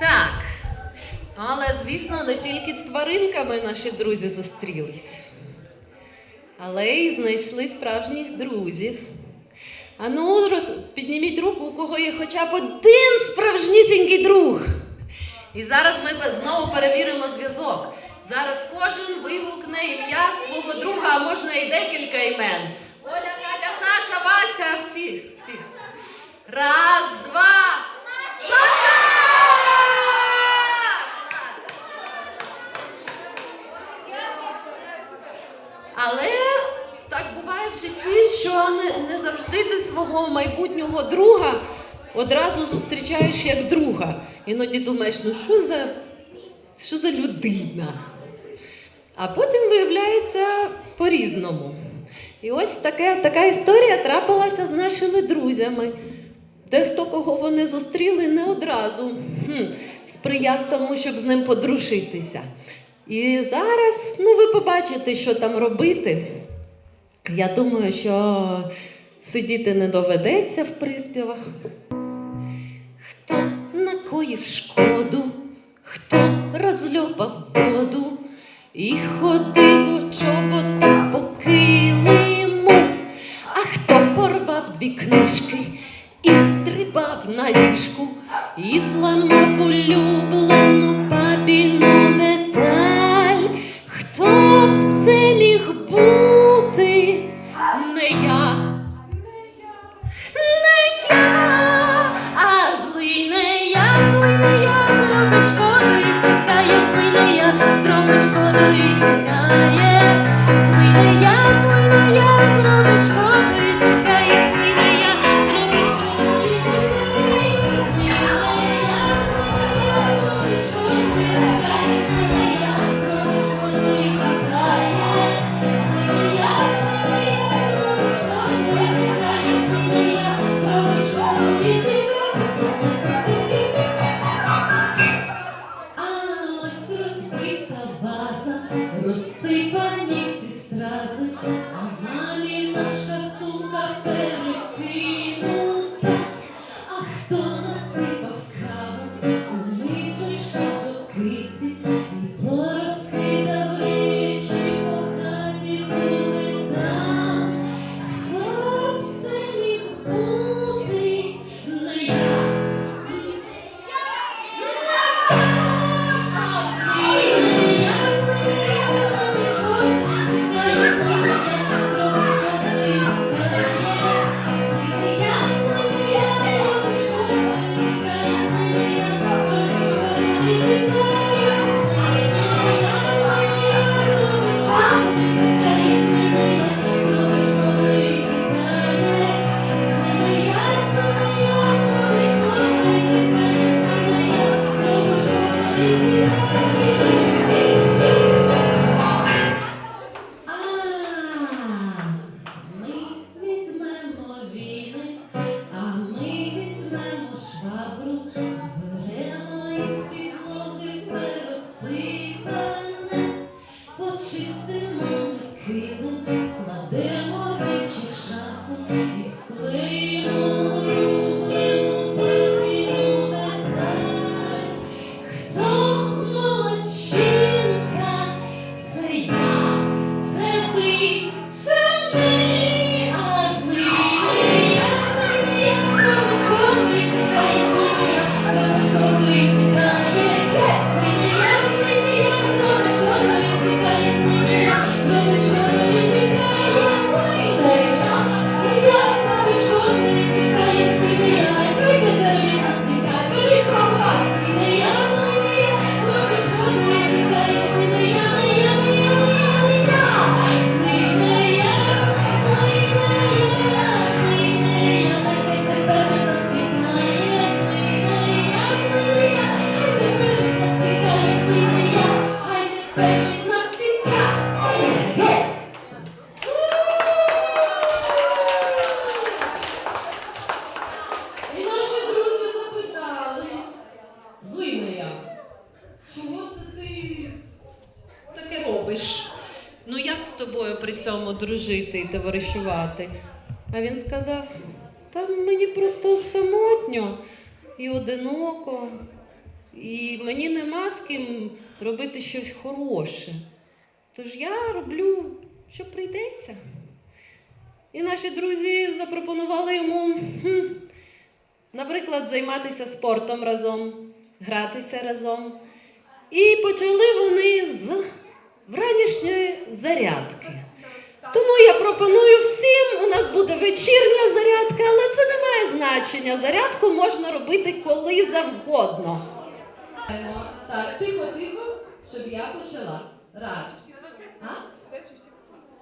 Так. Але, звісно, не тільки з тваринками наші друзі зустрілись, але й знайшли справжніх друзів. Ану, роз... підніміть руку, у кого є хоча б один справжнісінький друг. І зараз ми знову перевіримо зв'язок. Зараз кожен вигукне ім'я свого друга, а можна і декілька імен. Оля, Катя, Саша, Вася, всі, всі. Раз, два. Саша! Але так буває в житті, що не, не завжди ти свого майбутнього друга одразу зустрічаєш як друга. Іноді думаєш, ну що за, що за людина? А потім виявляється по-різному. І ось таке, така історія трапилася з нашими друзями. Дехто, кого вони зустріли, не одразу хм, сприяв тому, щоб з ним подружитися. І зараз ну, ви побачите, що там робити. Я думаю, що сидіти не доведеться в приспівах. Хто накоїв шкоду, хто розльопав воду і ходив у чоботах по килиму, а хто порвав дві книжки і стрибав на ліжку, і зламав цьому дружити і товаришувати? А він сказав: та мені просто самотньо і одиноко. і мені нема з ким робити щось хороше. Тож я роблю, що прийдеться. І наші друзі запропонували йому, хм, наприклад, займатися спортом разом, гратися разом. І почали вони з вранішньої зарядки. Тому я пропоную всім, у нас буде вечірня зарядка, але це не має значення. Зарядку можна робити коли завгодно. Так, тихо, тихо, щоб я почала. Раз. А?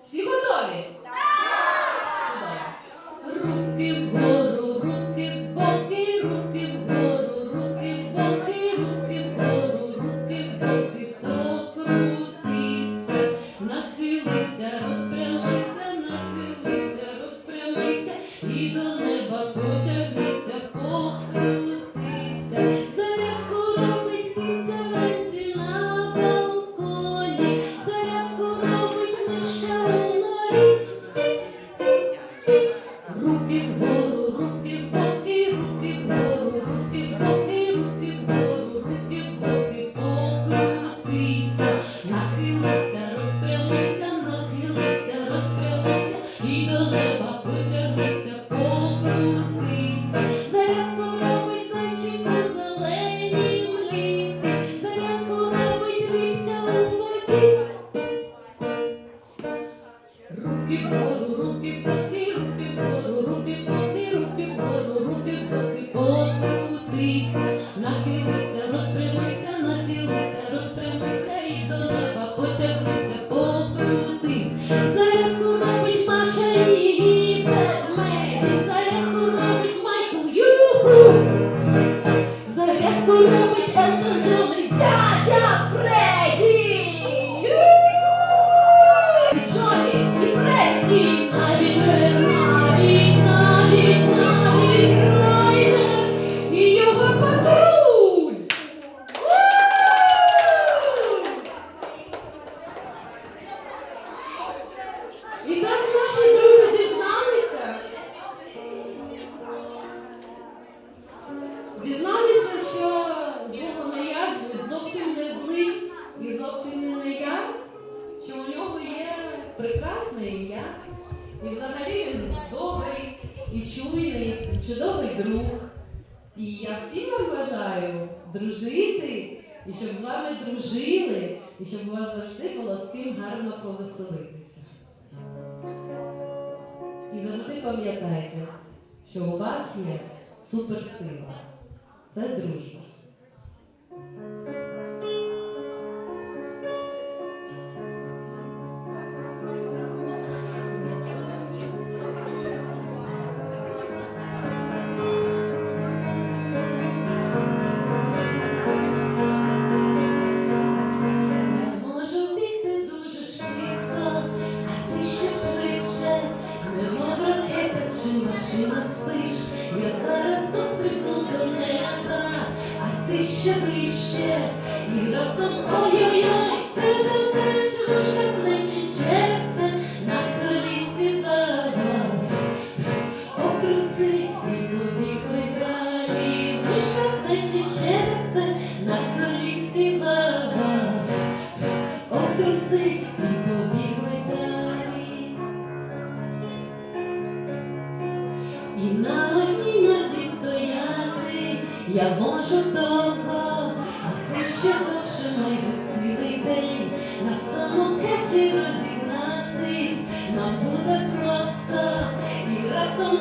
Всі готові? І до неба потягнися, Дізналися, що я зовсім не злий і зовсім не я, що у нього є прекрасне ім'я. І взагалі він добрий і чуйний, і чудовий друг. І я всім вам бажаю дружити, і щоб з вами дружили, і щоб у вас завжди було з ким гарно повеселитися. І завжди пам'ятайте, що у вас є суперсила. Це дружба. Машина вспиш. Я зараз дострибну до неба, а ти ще вище, і раптом ой-ой-ой, ти летиш, вишка плечі черце, на колінці баба. Окруси і побігли далі, вишка плечі черце, на колінці баба. Обтруси майже цілий день. На самокаті розігнатись нам буде просто, і раптом